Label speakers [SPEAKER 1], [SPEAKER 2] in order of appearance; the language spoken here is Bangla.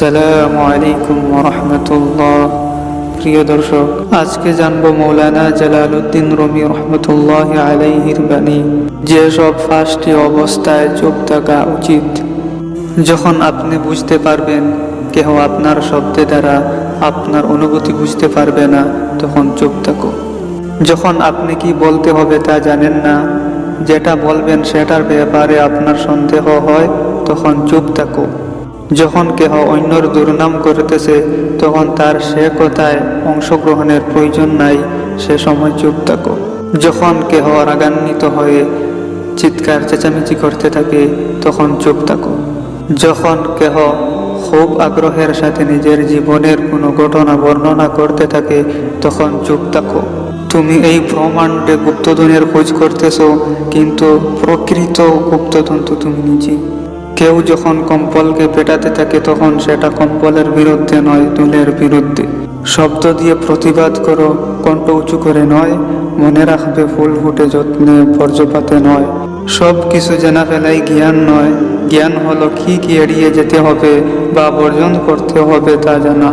[SPEAKER 1] আসসালামু আলাইকুম রহমতুল্লাহ প্রিয় দর্শক, আজকে জানব মৌলানা জালালউদ্দিন রমি রহমতুল্লাহ আলাইহির বাণী। যেসব পাঁচটি অবস্থায় চুপ থাকা উচিত, যখন আপনি বুঝতে পারবেন কেহ আপনার শব্দে দ্বারা আপনার অনুভূতি বুঝতে পারবে না, তখন চুপ থাকো। যখন আপনি কি বলতে হবে তা জানেন না, যেটা বলবেন সেটার ব্যাপারে আপনার সন্দেহ হয়, তখন চুপ থাকো। যখন কেহ অন্যর দুর্নাম করিতেছে, তখন তার সে কথায় অংশগ্রহণের প্রয়োজন নাই, সে সময় চুপ থাকো। যখন কেহ রাগান্বিত হয়ে চিৎকার চেঁচামেচি করতে থাকে, তখন চুপ থাকো। যখন কেহ খুব আগ্রহের সাথে নিজের জীবনের কোনো ঘটনা বর্ণনা করতে থাকে, তখন চুপ থাকো। তুমি এই ব্রহ্মাণ্ডে গুপ্তধনের খোঁজ করতেছো, কিন্তু প্রকৃত গুপ্তধন তো তুমি নিজে কেউ যখন কম্পলকে পেটাতে থাকে, তখন সেটা কম্পলের বিরুদ্ধে নয়, দুলের বিরুদ্ধে। শব্দ দিয়ে প্রতিবাদ করো, কণ্ঠ উঁচু করে নয়, মনে রাখবে ফুল ফুটে যত্নে, বর্জ্যপাতে নয়। সব কিছু জানা ফেলাই জ্ঞান নয়। জ্ঞান হলো কি কি এড়িয়ে যেতে হবে বা বর্জন করতে হবে তা জানা।